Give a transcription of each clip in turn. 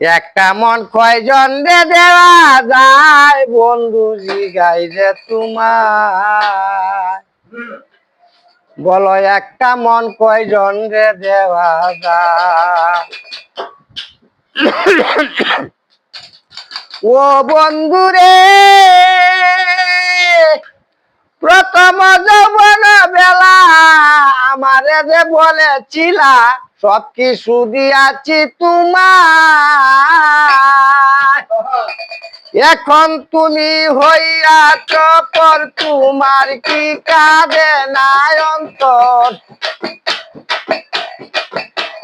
একটা মন কয়জন রে দেওয়া যায়? বন্ধু জিগাই তোমার বলো, একটা মন কয়জন রে দেওয়া যায়? ও বন্ধু রে, প্রথম যৌবন বেলা আমারে যে বলেছিলা সব কিছু দিয়াছি তোমার এখন তুমি হইয়াছ পর তোমার কি কাঁদে অন্তর?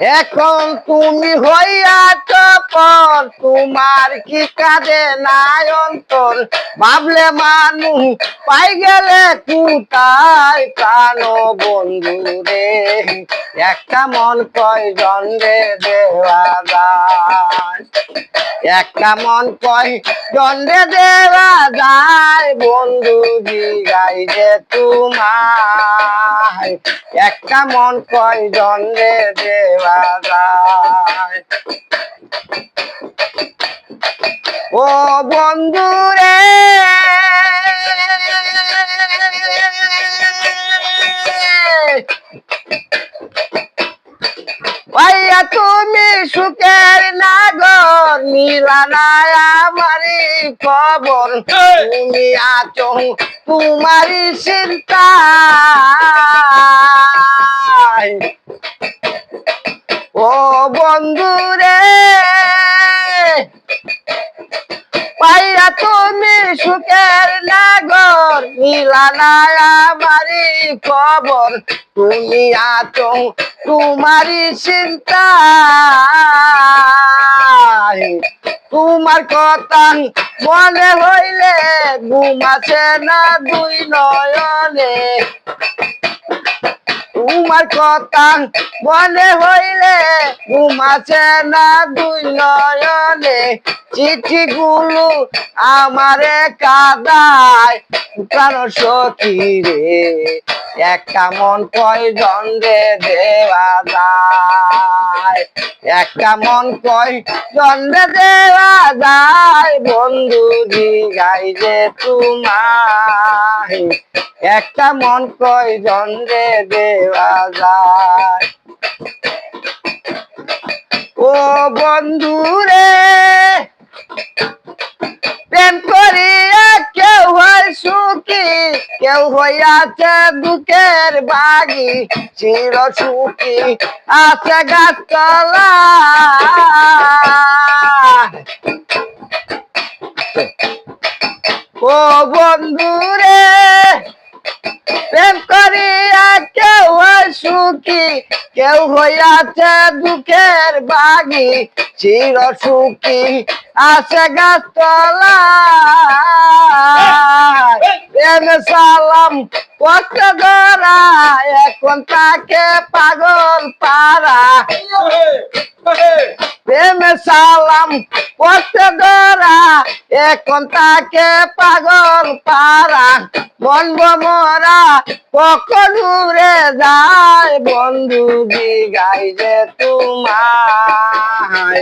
এখন তুমি হইয়াছ পর তোমার কি কাজে নাই অন্তর? ভাবলে মানুষ পাই গেলে কুতায় প্রাণ বন্ধু রে। একটা মন কয়জন রে দেওয়া যায়? একটা মন কয় দণ্ডে দেওয়া যায়? বন্ধু জিগাই যে তোমার একটা মন কয় দণ্ডে দেওয়া যায়। ও বন্ধু রে ভাইয়া তুমি সুখের নাগর মিলানায় আমারি খবর। তুমি আছো তোমারই চিন্তা। ও বন্ধু রে পাইয়া তুমি সুখের নাগর মিলানায় আমারি খবর। তুমি আছো তোমারই চিন্তা তোমার কথা মনে হইলে ঘুমাছে না দুই নয়নে। তোমার কথা মনে হইলে ঘুমাছে না দুই নয়নে। চিঠি গুলো আমারে কাদায় কারও সখী রে। একটা মন কয়জন রে দেওয়া যায়? একটা মন কয়জন রে দেওয়া যায়? বন্ধু গাই যে তোমার একটা মন কয়জন রে দেওয়া যায়? ও বন্ধু রে, প্রেম করিয়া কেউ হয় সুখী। কেউ হইয়াছে দুঃখের বাগি, চির সুখী আছে গাছতলা ও বন্ধু রে প্রেম করিয়া কেউ সুখী কেউ হইয়াছে দুঃখের বাগি চির সুখী আছে গাছতলা সালাম কত ধরা এখন তাকে পাগল পারা প্রেম, সালাম করতে ধরা এখন তাকে পাগল পারা মন মরা কখন যায় বন্ধু দিগাই যে তোমার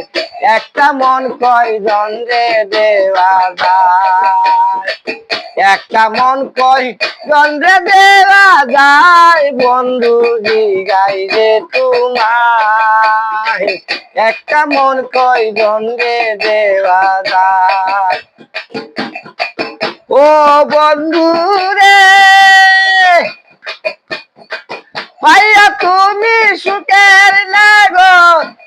একটা মন কয়জন রে দেওয়া যায় একটা মন কই চন্দ্রে দেওয়া যায়? বন্ধু জিগাই যে তোমায়। একটা মন কই চন্দ্রে দেওয়া যায়? ও বন্ধু রে, ভাইয়া তুমি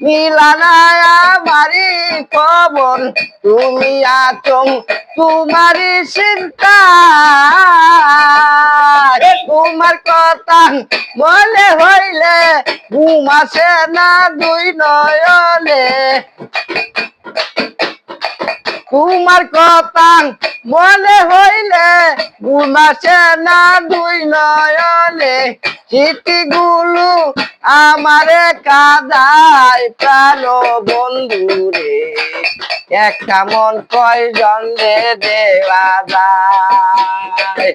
মিলানায় বাড়ি খবর তুমি আচম তোমারই চিন্তা। তোমার কথা বলে হইলে ঘুম আসে না দুই নয়নে। তোমার কথা মনে হইলে ঘুমাসে না দুই নয়নে। স্মৃতিগুলো আমারে কাদায় বন্ধু রে। একটা মন কয়জন রে দেওয়া যায়?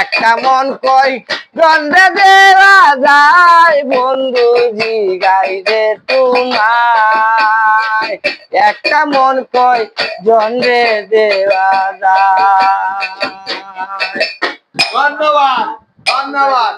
একটা মন কয় রে দেওয়া যায়? বন্ধু জিগাই রে তোমার। একটা মন কয় জন্রে দেওয়া যায়। ধন্যবাদ ধন্যবাদ।